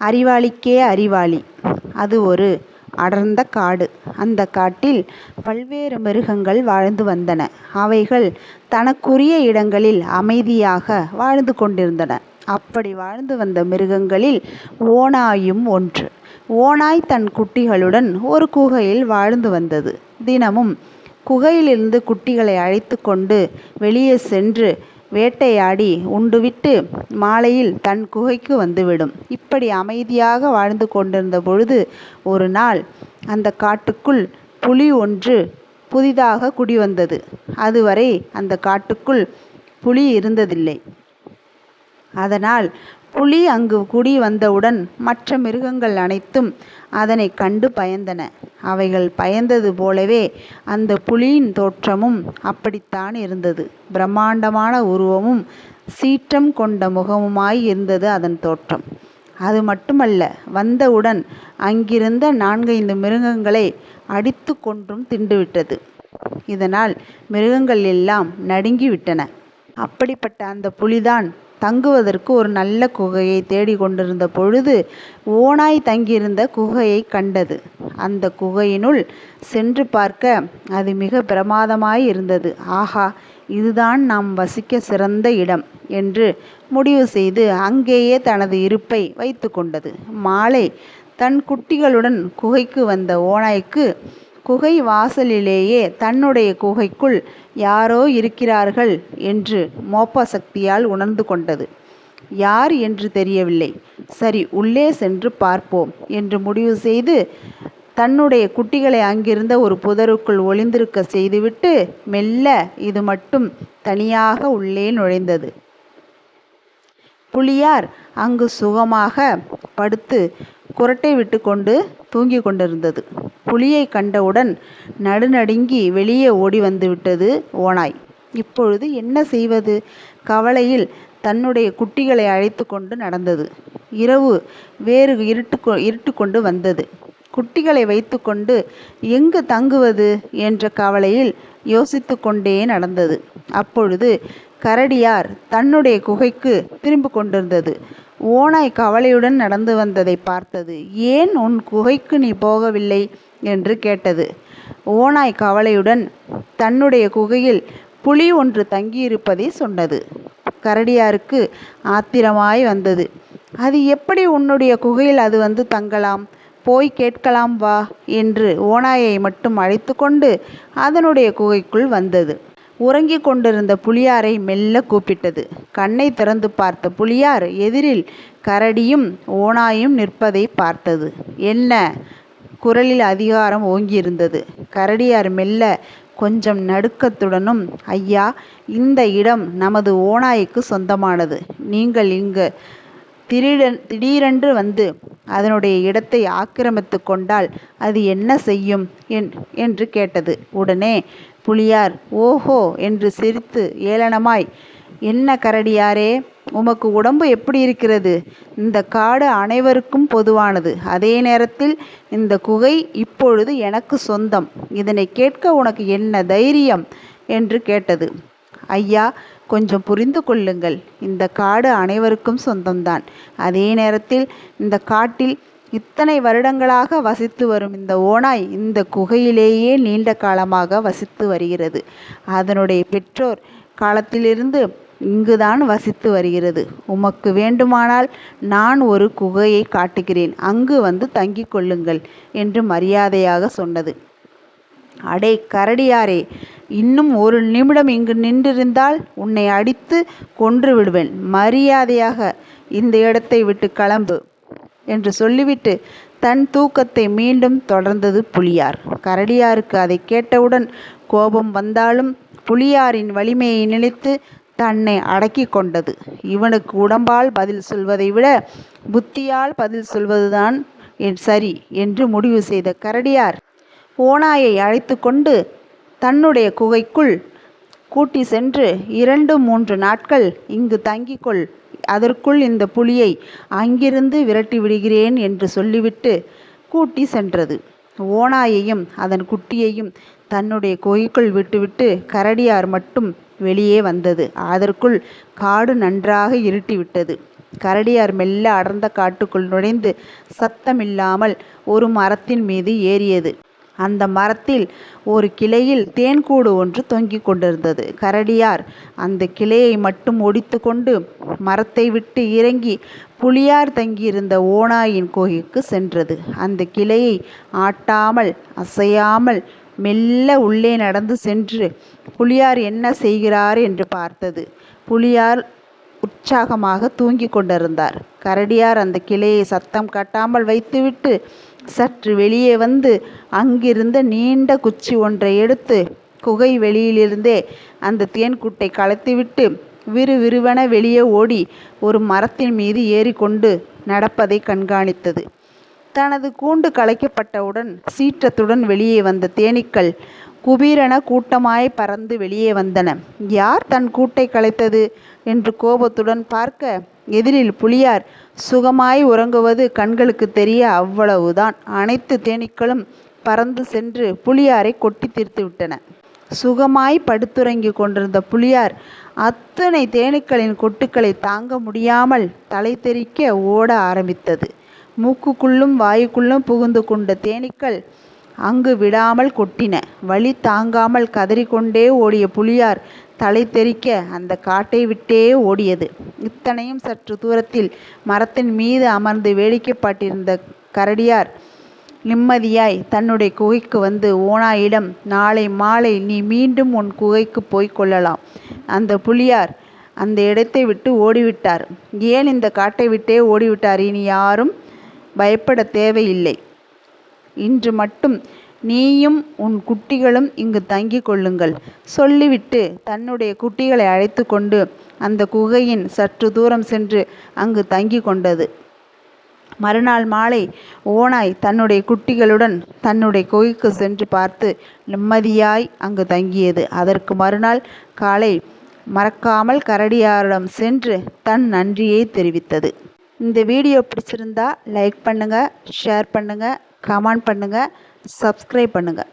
அறிவாளிக்கே அறிவாளி. அது ஒரு அடர்ந்த காடு. அந்த காட்டில் பல்வேறு மிருகங்கள் வாழ்ந்து வந்தன. அவைகள் தனக்குரிய இடங்களில் அமைதியாக வாழ்ந்து கொண்டிருந்தன. அப்படி வாழ்ந்து வந்த மிருகங்களில் ஓனாயும் ஒன்று. ஓநாய் தன் குட்டிகளுடன் ஒரு குகையில் வாழ்ந்து வந்தது. தினமும் குகையிலிருந்து குட்டிகளை அழைத்து கொண்டு வெளியே சென்று வேட்டையாடி உண்டுவிட்டு மாலையில் தன் குகைக்கு வந்துவிடும். இப்படி அமைதியாக வாழ்ந்து கொண்டிருந்த பொழுது ஒரு நாள் அந்த காட்டுக்குள் புலி ஒன்று புதிதாக குடிவந்தது. அதுவரை அந்த காட்டுக்குள் புலி இருந்ததில்லை. அதனால் புலி அங்கு குடி வந்தவுடன் மற்ற மிருகங்கள் அனைத்தும் அதனை கண்டு பயந்தன. அவைகள் பயந்தது போலவே அந்த புலியின் தோற்றமும் அப்படித்தான் இருந்தது. பிரம்மாண்டமான உருவமும் சீற்றம் கொண்ட முகமுமாய் இருந்தது அதன் தோற்றம். அது மட்டுமல்ல வந்தவுடன் அங்கிருந்த நான்கைந்து மிருகங்களை அடித்து கொன்றும் தின்றுவிட்டது இதனால் மிருகங்கள் எல்லாம் நடுங்கிவிட்டன. அப்படிப்பட்ட அந்த புலிதான் தங்குவதற்கு ஒரு நல்ல குகையை தேடிக்கொண்டிருந்த பொழுது ஓநாய் தங்கியிருந்த குகையை கண்டது. அந்த குகையினுள் சென்று பார்க்க அது மிக பிரமாதமாய் இருந்தது. ஆஹா இதுதான் நாம் வசிக்க சிறந்த இடம் என்று முடிவு செய்து அங்கேயே தனது இருப்பை வைத்து கொண்டது. மாலை தன் குட்டிகளுடன் குகைக்கு வந்த ஓநாய்க்கு குகை வாசலிலேயே தன்னுடைய குகைக்குள் யாரோ இருக்கிறார்கள் என்று மோப்ப சக்தியால் உணர்ந்து கொண்டது. யார் என்று தெரியவில்லை. சரி உள்ளே சென்று பார்ப்போம் என்று முடிவு செய்து தன்னுடைய குட்டிகளை அங்கிருந்த ஒரு புதருக்குள் ஒளிந்திருக்க செய்துவிட்டு மெல்ல இது மட்டும் தனியாக உள்ளே நுழைந்தது. புலியார் அங்கு சுகமாக படுத்து குரட்டை விட்டு கொண்டு தூங்கிக் கொண்டிருந்தது. புலியை கண்டவுடன் நடுநடுங்கி வெளியே ஓடி வந்து விட்டது ஓநாய். இப்பொழுது என்ன செய்வது? கவலையில் தன்னுடைய குட்டிகளை அழைத்து கொண்டு நடந்தது. இரவு வேறு இருட்டு இருட்டு கொண்டு வந்தது. குட்டிகளை வைத்துக்கொண்டு எங்கு தங்குவது? என்ற கவலையில் யோசித்து கொண்டே நடந்தது. அப்பொழுது கரடியார் தன்னுடைய குகைக்கு திரும்பிக் கொண்டிருந்தது. ஓநாய் கவலையுடன் நடந்து வந்ததை பார்த்தது. ஏன் உன் குகைக்கு நீ போகவில்லை? என்று கேட்டது. ஓநாய் கவலையுடன் தன்னுடைய குகையில் புலி ஒன்று தங்கியிருப்பதை சொன்னது. கரடியாருக்கு ஆத்திரமாய் வந்தது. அது எப்படி உன்னுடைய குகையில் அது வந்து தங்கலாம்? போய் கேட்கலாம் வா என்று ஓநாயை மட்டும் அழைத்து கொண்டு அதனுடைய குகைக்குள் வந்தது. உறங்கிக் கொண்டிருந்த புலியாரை மெல்ல கூப்பிட்டது. கண்ணை திறந்து பார்த்த புலியார் எதிரில் கரடியும் ஓநாயும் நிற்பதை பார்த்தது. என்ன குரலில் அதிகாரம் ஓங்கியிருந்தது. கரடியார் மெல்ல கொஞ்சம் நடுக்கத்துடனும் ஐயா இந்த இடம் நமது ஓநாய்க்கு சொந்தமானது. நீங்கள் இங்கு திடீரென் திடீரென்று வந்து அதனுடைய இடத்தை ஆக்கிரமித்து கொண்டால் அது என்ன செய்யும்? என்று கேட்டது. உடனே புலியார் ஓஹோ என்று சிரித்து ஏளனமாய் என்ன கரடியாரே உமக்கு உடம்பு எப்படி இருக்கிறது? இந்த காடு அனைவருக்கும் பொதுவானது. அதே நேரத்தில் இந்த குகை இப்பொழுது எனக்கு சொந்தம். இதனை கேட்க உனக்கு என்ன தைரியம்? என்று கேட்டது. ஐயா கொஞ்சம் புரிந்து கொள்ளுங்கள். இந்த காடு அனைவருக்கும் சொந்தம்தான். அதே நேரத்தில் இந்த காட்டில் இத்தனை வருடங்களாக வசித்து வரும் இந்த ஓநாய் இந்த குகையிலேயே நீண்ட காலமாக வசித்து வருகிறது. அதனுடைய பெற்றோர் காலத்திலிருந்து இங்குதான் வசித்து வருகிறது. உமக்கு வேண்டுமானால் நான் ஒரு குகையை காட்டுகிறேன். அங்கு வந்து தங்கிக் கொள்ளுங்கள் என்று மரியாதையாக சொன்னது. அடே கரடியாரே இன்னும் ஒரு நிமிடம் இங்கு நின்றிருந்தால் உன்னை அடித்து கொன்று விடுவேன். மரியாதையாக இந்த இடத்தை விட்டு கிளம்பு. என்று சொல்லிவிட்டு தன் தூக்கத்தை மீண்டும் தொடர்ந்தது புலியார். கரடியாருக்கு அதை கேட்டவுடன் கோபம் வந்தாலும் புலியாரின் வலிமையை நினைத்து தன்னை அடக்கி கொண்டது. இவனுக்கு உடம்பால் பதில் சொல்வதை விட புத்தியால் பதில் சொல்வதுதான் சரி என்று முடிவு செய்த கரடியார் ஓநாயை அழைத்து கொண்டு தன்னுடைய குகைக்குள் கூட்டி சென்று இரண்டு மூன்று நாட்கள் இங்கு தங்கிக்கொள் அதற்குள் இந்த புலியை அங்கிருந்து விரட்டி விடுகிறேன் என்று சொல்லிவிட்டு கூட்டி சென்றது. ஓனாயையும் அதன் குட்டியையும் தன்னுடைய குகைக்குள் விட்டுவிட்டு கரடியார் மட்டும் வெளியே வந்தது. அதற்குள் காடு நன்றாக இருட்டிவிட்டது. கரடியார் மெல்ல அடர்ந்த காட்டுக்குள் நுழைந்து சத்தமில்லாமல் ஒரு மரத்தின் மீது ஏறியது. அந்த மரத்தில் ஒரு கிளையில் தேன்கூடு ஒன்று தொங்கிக் கொண்டிருந்தது. கரடியார் அந்த கிளையை மட்டும் ஒடித்து கொண்டு மரத்தை விட்டு இறங்கி புலியார் தங்கியிருந்த ஓனாயின் கோகைக்கு சென்றது. அந்த கிளையை ஆட்டாமல் அசையாமல் மெல்ல உள்ளே நடந்து சென்று புலியார் என்ன செய்கிறார் என்று பார்த்தது. புலியார் உற்சாகமாக தூங்கிக் கொண்டிருந்தார். கரடியார் அந்த கிளையை சத்தம் கட்டாமல் வைத்துவிட்டு சற்று வெளியே வந்து அங்கிருந்த நீண்ட குச்சி ஒன்றை எடுத்து குகை வெளியிலிருந்தே அந்த தேன்கூட்டை களைத்துவிட்டு விறுவிறுவென வெளியே ஓடி ஒரு மரத்தின் மீது ஏறிக்கொண்டு நடப்பதை கண்காணித்தது. தனது கூண்டு கலைக்கப்பட்டவுடன் சீற்றத்துடன் வெளியே வந்த தேனீக்கள் குபீரென கூட்டமாய் பறந்து வெளியே வந்தன. யார் தன் கூட்டை கலைத்தது? என்று கோபத்துடன் பார்க்க எதிரில் புலியார் சுகமாய் உறங்குவது கண்களுக்கு தெரிய அவ்வளவுதான். அனைத்து தேனீக்களும் பறந்து சென்று புலியாரை கொட்டி தீர்த்து விட்டன. சுகமாய் படுத்துறங்கி கொண்டிருந்த புலியார் அத்தனை தேனீக்களின் கொட்டுக்களை தாங்க முடியாமல் தலை தெறிக்க ஓட ஆரம்பித்தது. மூக்குக்குள்ளும் வாயுக்குள்ளும் புகுந்து கொண்ட தேனீக்கள் அங்கு விடாமல் கொட்டின. வலி தாங்காமல் கதறிக்கொண்டே ஓடிய புலியார் தலை தெறிக்க அந்த காட்டை விட்டே ஓடியது. இத்தனையும் சற்று தூரத்தில் மரத்தின் மீது அமர்ந்து வேடிக்கைப்பட்டிருந்த கரடியார் நிம்மதியாய் தன்னுடைய குகைக்கு வந்து ஓனாயிடம் நாளை மாலை நீ மீண்டும் உன் குகைக்கு போய்க் கொள்ளலாம். அந்த புலியார் அந்த இடத்தை விட்டு ஓடிவிட்டார். ஏன் இந்த காட்டை விட்டே ஓடிவிட்டார்? இனி யாரும் பயப்பட தேவையில்லை. இன்று மட்டும் நீயும் உன் குட்டிகளும் இங்கு தங்கிக் கொள்ளுங்கள். சொல்லிவிட்டு தன்னுடைய குட்டிகளை அழைத்து கொண்டு அந்த குகையின் சற்று தூரம் சென்று அங்கு தங்கி கொண்டது. மறுநாள் மாலை ஓனாய் தன்னுடைய குட்டிகளுடன் தன்னுடைய குகைக்கு சென்று பார்த்து நிம்மதியாய் அங்கு தங்கியது. அதற்கு மறுநாள் காலை மறக்காமல் கரடியாரிடம் சென்று தன் நன்றியை தெரிவித்தது. இந்த வீடியோ பிடிச்சிருந்தா லைக் பண்ணுங்கள் ஷேர் பண்ணுங்கள் கமெண்ட் பண்ணுங்கள் சப்ஸ்கிரைப் பண்ணுங்கள்